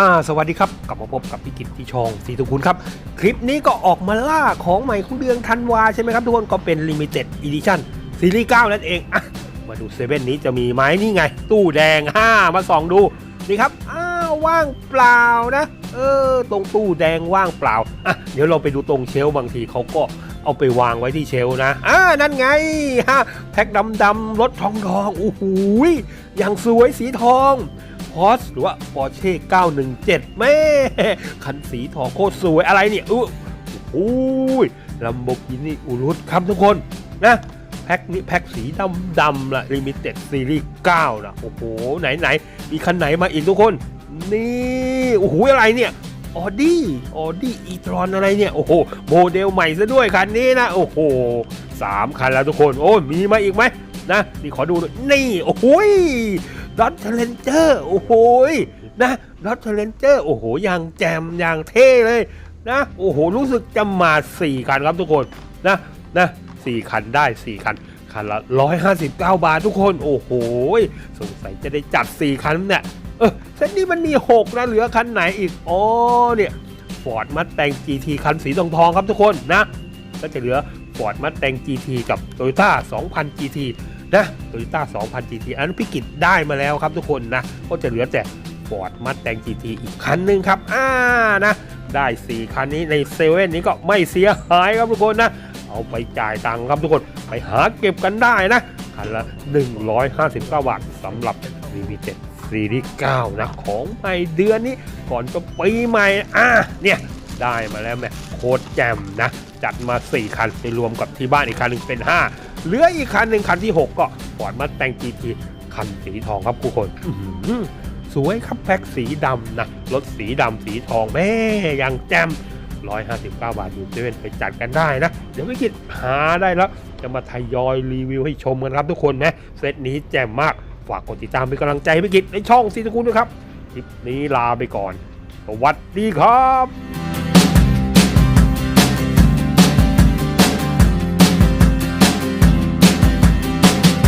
อ่าสวัสดีครับกลับมาพบกับพี่กิตที่ช่องสีทุกคุณครับ คลิปนี้ก็ออกมาล่าของใหม่ของเดือนธันวาใช่ไหมครับทุกคนก็เป็น Limited Edition ซีรีส์9นั่นเองอะมาดูเซเว่นนี้จะมีไหมนี่ไง ตู้แดง 5 มาส่องดู นี่ครับ อ้าวว่างเปล่านะ เออ ตรงตู้แดงว่างเปล่าอะเดี๋ยวเราไปดูตรงเชลบางทีเขาก็เอาไปวางไว้ที่เชลนะ อ่า นั่นไงฮะแพ็คดำดำๆรถทองทองโอ้โหยอย่างสวยสีทอง พอสหรือว่า Porsche 917แม่คันสีทองโคตรสวยอะไรเนี่ยอู้โอ้ยลัมโบกินี่อุรุตครับทุกคนนะแพ็คนี้แพ็คสีดำดำละลิมิเต็ดซีรีส์9นะโอ้โห ไหนไหนมีคันไหนมาอีกทุกคน นี่ โอ้โห อะไรเนี่ยออดี้ออดี้อีตรอนอะไรเนี่ย โอ้โห โมเดลใหม่ซะด้วยคันนี้นะ โอ้โหสามคันแล้วทุกคน โอ้ มีมาอีกไหมนะ นี่ขอดูหน่อยนี่ โอ้โห ดอทเทเลนเจอร์โอ้โหนะดอทเทเลนเจอร์โอ้โหอย่างแจมอย่างเท่เลยนะโอ้โหรู้สึกจะมา4คันครับทุกคนนะนะสี่คันได้4คันคันละ159บาททุกคนโอ้โหสงสัยจะได้จัด4คันเนี่ยเออเซตนี้มันมี6นะเหลือคันไหนอีกอ๋อเนี่ยฟอร์ดมัดแตง GT คันสีทองทองครับทุกคนนะก็จะเหลือ Ford m u s t a n g GT กับ Toyota 2000 GT นะ Toyota 2000 GT อันนั้พิกิตได้มาแล้วครับทุกคนนะ ก็จะเหลือแต่ Ford m u s t a n g GT อีกคันหนึ่งครับอ่านะ ได้ 4 คันนี้ในเซเว่นนี้ก็ไม่เสียหายครับทุกคนนะ เอาไปจ่ายตังค์ครับทุกคน ไปหาเก็บกันได้นะคันละ 159 บาทสำหรับ Limited Series 9นะ ของใหม่เดือนนี้ก่อนจะปีใหม่อะเนี่ย ได้มาแล้วแม่โคตรแจมนะ จัดมา 4 คันไปรวมกับที่บ้านอีกคันหนึ่งเป็น 5 เหลืออีกคันหนึ่งคันที่ 6 ก็ฟอร์ดมาแต่ง GT คันสีทองครับทุกคนสวยครับแพ็คสีดำนะรถสีดำสีทองแม่ยังแจม159 บาทอยู่เซเว่นไปจัดกันได้นะ เดี๋ยวไม่คิดหาได้แล้ว จะมาทยอยรีวิวให้ชมกันครับทุกคนนะเซตนี้แจ่มมาก ฝากกดติดตามเป็นกำลังใจให้พี่กิจในช่องซีตะคุณด้วยครับ คลิปนี้ลาไปก่อน สวัสดีครับ